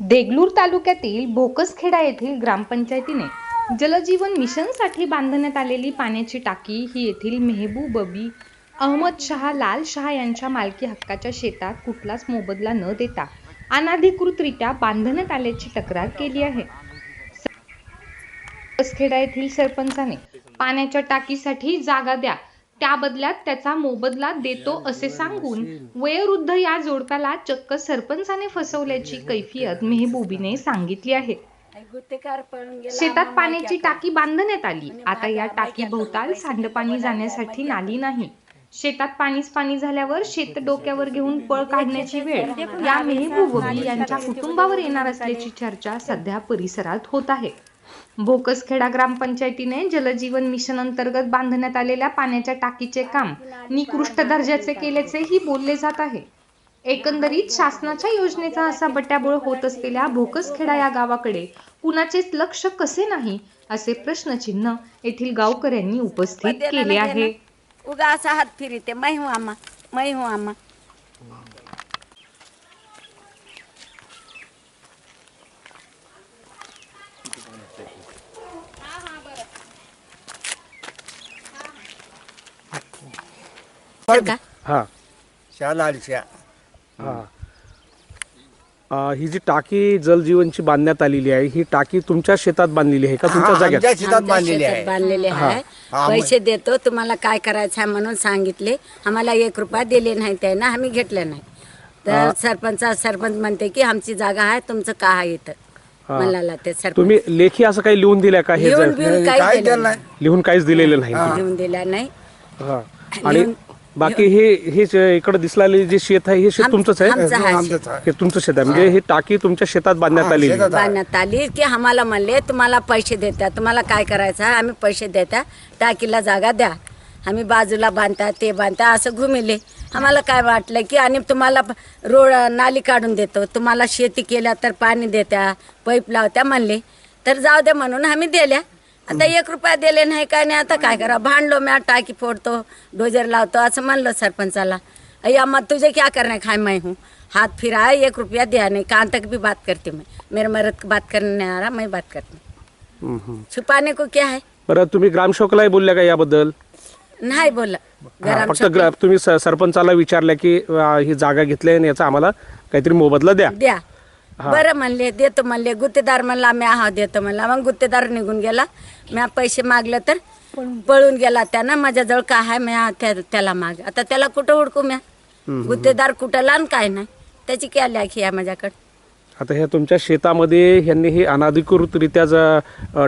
देगलूर तालुक्यातील भोकसखेडा येथील ग्रामपंचायतीने जलजीवन मिशनसाठी बांधण्यात आलेली पाण्याची टाकी ही येथील मेहबूब बबी अहमद शहा लाल शहा यांच्या मालकी हक्काच्या शेतात कुठलाच मोबदला न देता अनाधिकृतरित्या बांधण्यात आल्याची तक्रार केली आहे. भोकसखेडा येथील सरपंचाने पाण्याच्या टाकीसाठी जागा द्या त्या बदल्यात त्याचा मोबदला देतो असे सांगून वयोवृद्ध या जोडप्याला चक्क सरपंचाने फसवल्याची कैफियत मेहबूबीने सांगितली आहे. शेतात पाण्याची टाकी बांधण्यात आली. आता या टाकी भोवताल सांडपाणी जाण्यासाठी नाली नाही. शेतात पाणीच पाणी झाल्यावर शेत डोक्यावर घेऊन पळ काढण्याची वेळ या मेहबूबी यांच्या कुटुंबावर येणार असल्याची चर्चा सध्या परिसरात होत आहे. भोकसखेडा ग्रामपंचायतीने जलजीवन मिशन अंतर्गत बांधण्यात आलेल्या पाण्याच्या टाकीचे काम निकृष्ट दर्जाचे केल्याचेही बोलले जात आहे. एकंदरीत शासनाच्या योजनेचा असा बट्याबोळ होत असलेल्या भोकसखेडा या गावाकडे कुणाचेच लक्ष कसे नाही असे प्रश्नचिन्ह येथील गावकऱ्यांनी उपस्थित केले आहे. उगा असा हात फिरते मै आमा मै आमा का? हा. हा. अ, ही जी टाकी जलजीवनची बांधण्यात आलेली आहे ही टाकी तुमच्या शेतात बांधलेली आहे का? तुमच्या हा, आमच्या शेतात आमच्या बांधलेली शेतात आहे. बांधलेले आहे. हा, पैसे देतो तुम्हाला काय करायचं आहे म्हणून सांगितले. आम्हाला एक रुपया दिले नाही त्यानं आम्ही घेतले नाही. तर सरपंच सरपंच म्हणते की आमची जागा आहे तुमचं का आहे इथं? मला ते सरपंच. तुम्ही लेखी असं काही लिहून दिलं का हे लिहून जर- बिहून काय काही त्याला दिलं नाही. लिहून काहीच दिलेलं नाही. लिहून दिला नाही. हा. आणि लिहून- बाकी हे हे जे इकडे दिसलेले जे शेत आहे हे शेत आम- तुमचंच आहे? आमचं. हे तुमचं शेत आहे. म्हणजे ही. टाकी तुमच्या शेतात बांधण्यात. शेतात. बांधण्यात आली की आम्हाला म्हणले तुम्हाला पैसे देत्या तुम्हाला काय करायचं आहे? आम्ही पैसे देत्या टाकीला जागा द्या. आम्ही बाजूला बांधता ते बांधता असं घुमिले. आम्हाला काय वाटलं की आणि तुम्हाला प- रोड नाली काढून देतो. तुम्हाला शेती केल्या तर पाणी देत्या पाईप लावत्या म्हणले. तर जाऊ दे म्हणून आम्ही दिल्या. आता एक रुपया दिले नाही काय नाही आता काय करा? भांडलो मी टाकी फोडतो डोजर लावतो असं म्हणलं सरपंचाला. अय्या मग तुझे क्या करने खाए मैं हूँ? हाथ फिराया एक रुपया दिया नहीं कान तक भी बात करती मैं. मेरे मर्द बात करने आ रहा मैं बात करती. छुपाने को क्या है? बरं तुम्ही ग्रामसेवकालाही बोलल्या का याबद्दल? नाही बोला हा, गरम फक्त ग्रा- तुम्ही स- सरपंचाला विचारलं की अ, ही जागा घेतली आणि याचा आम्हाला काहीतरी मोबदला द्या. द्या. बरं म्हणले देतो म्हणले गुत्तेदार म्हणला मी हा देतो म्हणला. मग गुत्तेदार निघून गेला. मी पैसे मागलं तर पळून गेला. त्यानं. माझ्याजवळ काय आहे मी हा त्या- त्याला माग. आता त्याला कुठं हुडकू म्या? गुत्तेदार कुठं लान काय नाही. त्याची क्या लेखी आहे माझ्याकडे? आता ह्या तुमच्या शेतामध्ये ह्यांनी ही अनाधिकृतरित्या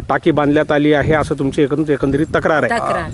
टाकी बांधण्यात आली आहे असं तुमची एकंद- एकंदरीत तक्रार आहे. तक्रार.